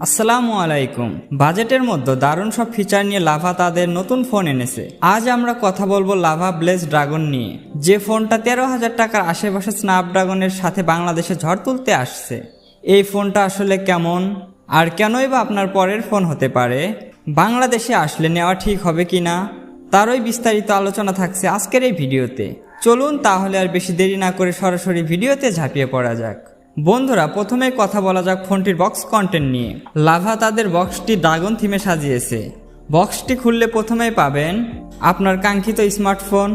আসসালামু আলাইকুম। বাজেটের মধ্যে দারুণ সব ফিচার নিয়ে লাভা তাদের নতুন ফোন এনেছে। আজ আমরা কথা বলব লাভা ব্লেজ ড্রাগন নিয়ে। যে ফোনটা তেরো হাজার টাকার আশেপাশে স্ন্যাপড্রাগনের সাথে বাংলাদেশে ঝড় তুলতে আসছে। এই ফোনটা আসলে কেমন? আর কেনই বা আপনার পরের ফোন হতে পারে? বাংলাদেশে আসলে নেওয়া ঠিক হবে কি না? তারই বিস্তারিত আলোচনা থাকছে আজকের এই ভিডিওতে। চলুন তাহলে আর বেশি দেরি না করে সরাসরি ভিডিওতে ঝাঁপিয়ে পড়া যাক। বন্ধুরা, প্রথমে কথা বলা যাক ফোনটির বক্স কন্টেন্ট নিয়ে। লাভা তাদের বক্সটি ড্রাগন থিমে সাজিয়েছে। বক্সটি খুললে প্রথমেই পাবেন আপনার কাঙ্ক্ষিত স্মার্টফোন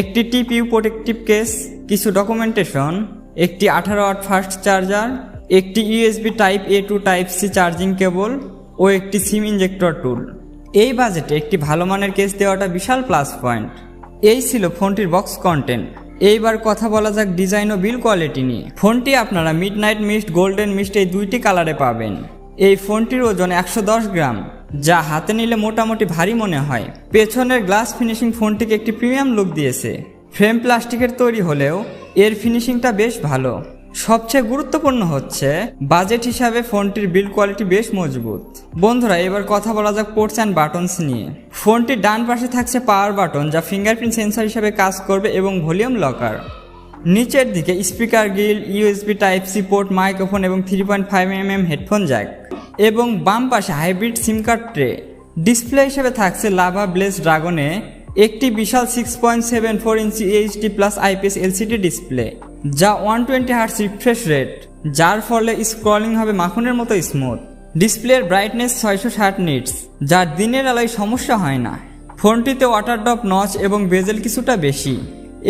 একটি টিপিউ প্রোটেক্টিভ কেস কিছু ডকুমেন্টেশন একটি আঠারো আট ফাস্ট চার্জার একটি USB type A to type C charging cable ও একটি সিম ইঞ্জেক্টর টুল এই বাজেটে একটি ভালো মানের কেস দেওয়াটা বিশাল প্লাস পয়েন্ট এই ছিল ফোনটির বক্স কন্টেন্ট এইবার কথা বলা যাক ডিজাইন ও বিল কোয়ালিটি নিয়ে। ফোনটি আপনারা midnight mist golden mist এই দুইটি কালারে পাবেন। এই ফোনটির ওজন একশো দশ গ্রাম, যা হাতে নিলে মোটামুটি ভারী মনে হয়। পেছনের গ্লাস ফিনিশিং ফোনটিকে একটি প্রিমিয়াম লুক দিয়েছে। ফ্রেম প্লাস্টিকের তৈরি হলেও এর ফিনিশিংটা বেশ ভালো। সবচেয়ে গুরুত্বপূর্ণ হচ্ছে, বাজেট হিসাবে ফোনটির বিল্ড কোয়ালিটি বেশ মজবুত। বন্ধুরা, এবার কথা বলা যাক পোর্টস অ্যান্ড বাটনস নিয়ে। ফোনটির ডান পাশে থাকছে পাওয়ার বাটন যা ফিঙ্গারপ্রিন্ট সেন্সর হিসাবে কাজ করবে এবং ভলিউম লকার নিচের দিকে speaker grill USB type C port microphone এবং three point five M M headphone jack এবং বাম পাশে hybrid SIM card tray display হিসেবে থাকছে লাভা ব্লেস ড্রাগনে একটি বিশাল six point seven four inch HD plus IPS LCD display যা one twenty hertz refresh rate, যার ফলে স্ক্রলিং হবে মাখনের মতো স্মুথ। ডিসপ্লের ব্রাইটনেস ছয়শো ষাট নিটস যার দিনের আলোয় সমস্যা হয় না। ফোনটিতে ওয়াটার ড্রপ, নচ এবং বেজেল কিছুটা বেশি।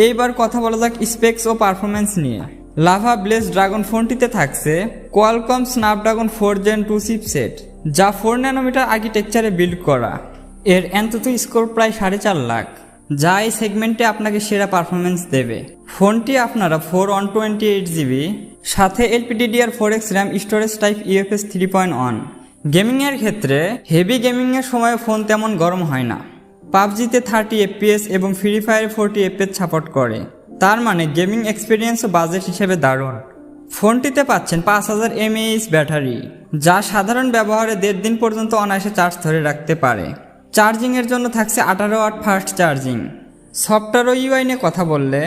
এইবার কথা বলা যাক স্পেক্স ও পারফরমেন্স নিয়ে। লাভা ব্লেস ড্রাগন ফোনটিতে থাকছে Qualcomm Snapdragon four Gen two chipset, যা ফোর ন্যানোমিটার আর্কিটেকচারে বিল্ড করা। এর এন্তত স্কোর প্রায় সাড়ে চার লাখ। যা এই সেগমেন্টে আপনাকে সেরা পারফরমেন্স দেবে। ফোনটি আপনারা four one twenty eight GB সাথে LPDDR four X RAM storage type UFS three point one গেমিংয়ের ক্ষেত্রে হেভি গেমিংয়ের সময় ফোন তেমন গরম হয় না। পাবজিতে থার্টি এফপিএস এবং Free Fire forty FPS support করে। তার মানে গেমিং এক্সপিরিয়েন্স ও বাজেট হিসেবে দারুণ। ফোনটিতে পাচ্ছেন পাঁচ হাজার এমএএইচ ব্যাটারি, যা সাধারণ ব্যবহারে দেড় দিন পর্যন্ত অনায়াসে চার্জ ধরে রাখতে পারে। চার্জিংয়ের জন্য থাকছে আঠারো ওয়াট ফাস্ট চার্জিং। সফটওয়্যার ও ইউআই নিয়ে কথা বললে,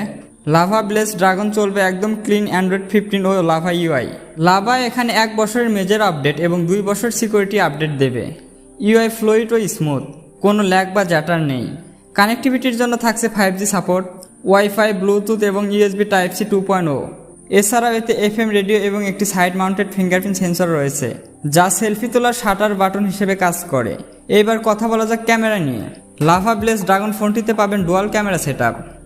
লাভা ব্লেস ড্রাগন চলবে একদম ক্লিন অ্যান্ড্রয়েড ফিফটিন ও লাভা ইউআই। লাভা এখানে এক বছরের মেজর আপডেট এবং দুই বছর সিকিউরিটি আপডেট দেবে। ইউআই ফ্লোইট ও স্মুথ কোনো ল্যাগ বা জ্যাটার নেই। কানেক্টিভিটির জন্য থাকছে five G support WiFi Bluetooth এবং USB type C two point O এছাড়াও এতে এফএম রেডিও এবং একটি সাইড মাউন্টেড ফিঙ্গারপ্রিন্ট সেন্সর রয়েছে, যা সেলফি তোলার শাটার বাটন হিসেবে কাজ করে। এইবার কথা বলা যাক ক্যামেরা নিয়ে। লাভা ব্লেস ড্রাগন ফোনটিতে পাবেন ডুয়াল ক্যামেরা সেট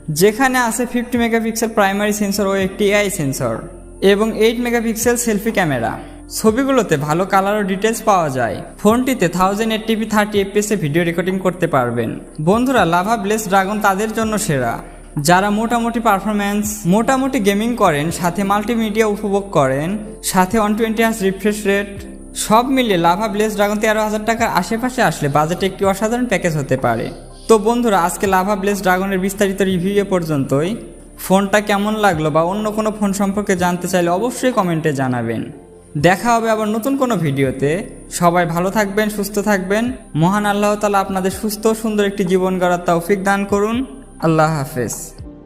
যেখানে আছে ফিফটি মেগাপিক্সেল প্রাইমারি সেন্সর ও একটি এআই সেন্সর এবং এইট মেগাপিক্সেল সেলফি ক্যামেরা ছবিগুলোতে ভালো কালার ও ডিটেলস পাওয়া যায়। ফোনটিতে থাউজেন্ড এইট টিভি থার্টি এফপিএসে ভিডিও রেকর্ডিং করতে পারবেন। বন্ধুরা লাভা ব্লেস ড্রাগন তাদের জন্য সেরা। যারা মোটামুটি পারফরমেন্স মোটামুটি গেমিং করেন, সাথে মাল্টিমিডিয়া উপভোগ করেন, সাথে one twenty hertz refresh rate সব মিলিয়ে লাভা ব্লেস ড্রাগন তেরো হাজার টাকার আশেপাশে আসলে বাজেটে একটি অসাধারণ প্যাকেজ হতে পারে। তো বন্ধুরা, আজকে লাভা ব্লেস ড্রাগনের বিস্তারিত রিভিউ এ পর্যন্তই। ফোনটা কেমন লাগল বা অন্য কোনো ফোন সম্পর্কে জানতে চাইলে অবশ্যই কমেন্টে জানাবেন। দেখা হবে আবার নতুন কোনো ভিডিওতে। সবাই ভালো থাকবেন, সুস্থ থাকবেন। মহান আল্লাহ তালা আপনাদের সুস্থ সুন্দর একটি জীবন গড়ার তৌফিক দান করুন। আল্লাহ হাফেজ।